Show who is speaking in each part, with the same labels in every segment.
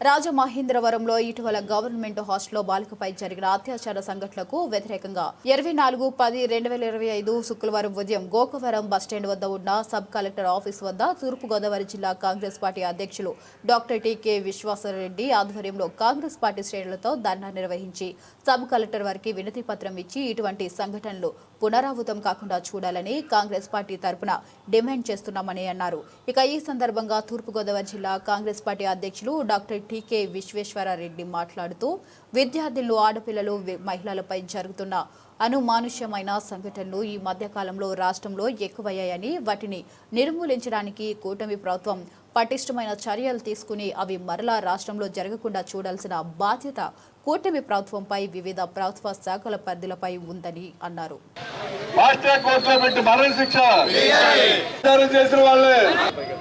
Speaker 1: రాజమహేంద్రవరంలో ఇటీవల గవర్నమెంట్ హాస్టల్లో బాలికపై జరిగిన అత్యాచార సంఘటనలకు వ్యతిరేకంగా ఇరవై నాలుగు పది రెండు వేల ఇరవై ఐదు శుక్రవారం ఉదయం గోకవరం బస్టాండ్ వద్ద ఉన్న సబ్ కలెక్టర్ ఆఫీస్ వద్ద తూర్పుగోదావరి జిల్లా కాంగ్రెస్ పార్టీ అధ్యక్షులు డాక్టర్ టీకే విశ్వాసరెడ్డి ఆధ్వర్యంలో కాంగ్రెస్ పార్టీ శ్రేణులతో ధర్నా నిర్వహించి సబ్ కలెక్టర్ వారికి వినతి పత్రం ఇచ్చి ఇటువంటి సంఘటనలు పునరావృతం కాకుండా చూడాలని కాంగ్రెస్ పార్టీ తరపున డిమాండ్ చేస్తున్నామని అన్నారు. ఇక ఈ సందర్భంగా తూర్పుగోదావరి జిల్లా కాంగ్రెస్ పార్టీ అధ్యక్షులు డాక్టర్ టీకే విశ్వేశ్వరారెడ్డి మాట్లాడుతూ విద్యార్థులు ఆడపిల్లలు మహిళలపై జరుగుతున్న అనుమానుష్యమైన సంఘటనలు ఈ మధ్య కాలంలో రాష్ట్రంలో ఎక్కువయ్యాయని వాటిని నిర్మూలించడానికి కూటమి ప్రభుత్వం పటిష్టమైన చర్యలు తీసుకుని అవి మరలా రాష్ట్రంలో జరగకుండా చూడాల్సిన బాధ్యత కూటమి ప్రభుత్వంపై వివిధ ప్రభుత్వ శాఖల పరిధిలపై ఉందని అన్నారు.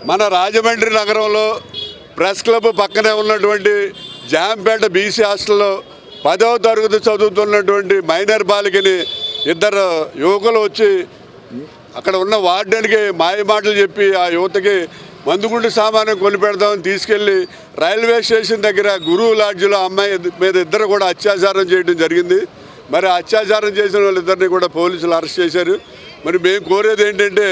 Speaker 2: మన రాజమండ్రి నగరంలో ప్రెస్ క్లబ్ పక్కనే ఉన్నటువంటి జాంపేట బీసీ హాస్టల్లో పదవ తరగతి చదువుతున్నటువంటి మైనర్ బాలికని ఇద్దరు యువకులు వచ్చి అక్కడ ఉన్న వార్డెన్కి మాయ మాటలు చెప్పి ఆ యువతకి మందుగుండు సామానం కొనిపెడదామని తీసుకెళ్ళి రైల్వే స్టేషన్ దగ్గర గురువు లాడ్జిలో అమ్మాయి మీద ఇద్దరు కూడా అత్యాచారం చేయడం జరిగింది. మరి అత్యాచారం చేసిన వాళ్ళిద్దరిని కూడా పోలీసులు అరెస్ట్ చేశారు. మరి మేము కోరేది ఏంటంటే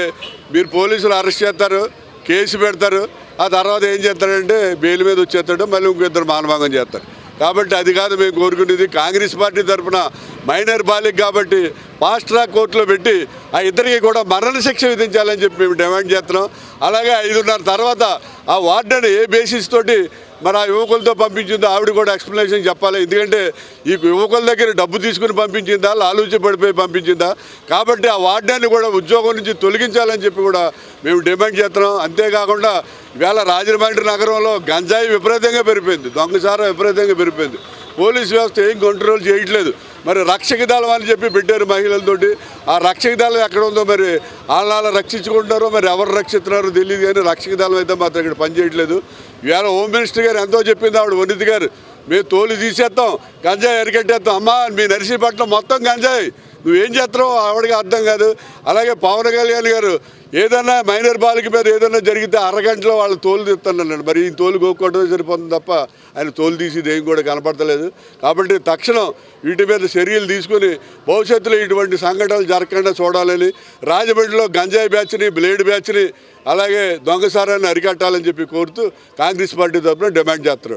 Speaker 2: మీరు పోలీసులు అరెస్ట్ చేస్తారు కేసు పెడతారు. ఆ తర్వాత ఏం చేస్తాడంటే బెయిల్ మీద వచ్చేస్తాడు మళ్ళీ ఇంకో ఇద్దరు మానభంగం చేస్తారు. కాబట్టి అది కాదు మేము కోరుకునేది కాంగ్రెస్ పార్టీ తరఫున మైనర్ బాలిక్ కాబట్టి ఫాస్ట్ ట్రాక్ కోర్టులో పెట్టి ఆ ఇద్దరికి కూడా మరణ శిక్ష విధించాలని చెప్పి మేము డిమాండ్ చేస్తున్నాం. అలాగే ఐదున్నర తర్వాత ఆ వార్డెన్ ఏ బేసిస్ తోటి మరి ఆ యువకులతో పంపించిందో? ఆవిడ కూడా ఎక్స్ప్లెనేషన్ చెప్పాలి. ఎందుకంటే ఈ యువకుల దగ్గర డబ్బు తీసుకుని పంపించిందా? లాలూచి పడిపోయి పంపించిందా? కాబట్టి ఆ వార్డాన్ని కూడా ఉద్యోగం నుంచి తొలగించాలని చెప్పి కూడా మేము డిమాండ్ చేస్తున్నాం. అంతేకాకుండా ఇవాళ రాజమండ్రి నగరంలో గంజాయి విపరీతంగా పెరిగిపోయింది. దొంగసారం విపరీతంగా పెరిగిపోయింది. పోలీస్ వ్యవస్థ ఏం కంట్రోల్ చేయట్లేదు. మరి రక్షక దళం అని చెప్పి పెట్టారు మహిళలతోటి. ఆ రక్షక దళం ఎక్కడ ఉందో మరి ఆళ్ళ రక్షించుకుంటారో మరి ఎవరు రక్షిస్తున్నారో తెలియదు కానీ రక్షక దళం అయితే మాత్రం ఇక్కడ పనిచేయట్లేదు. ఇవాళ హోమ్ మినిస్టర్ గారు ఎంతో చెప్పింది ఆవిడ వనిత గారు. మేము తోలు తీసేస్తాం గంజాయి ఎరగట్టేస్తాం అమ్మా మీ నర్సీపట్నం మొత్తం గంజాయి. నువ్వేం చేస్తున్నావు ఆవిడకి అర్థం కాదు. అలాగే పవన్ కళ్యాణ్ గారు ఏదన్నా మైనర్ బాలిక మీద ఏదన్నా జరిగితే అరగంటలో వాళ్ళు తోలు తీస్తున్నాడు మరి ఈ తోలు గోక్కోవడమే సరిపోతుంది తప్ప ఆయన తోలు తీసి ఏం కూడా కనపడతలేదు. కాబట్టి తక్షణం వీటి మీద చర్యలు తీసుకొని భవిష్యత్తులో ఇటువంటి సంఘటనలు జరగకుండా చూడాలని రాజమండ్రిలో గంజాయి బ్యాచ్ని బ్లేడ్ బ్యాచ్ని అలాగే దొంగసారాన్ని అరికట్టాలని చెప్పి కోరుతూ కాంగ్రెస్ పార్టీ తరఫున డిమాండ్ చేస్తున్నాడు.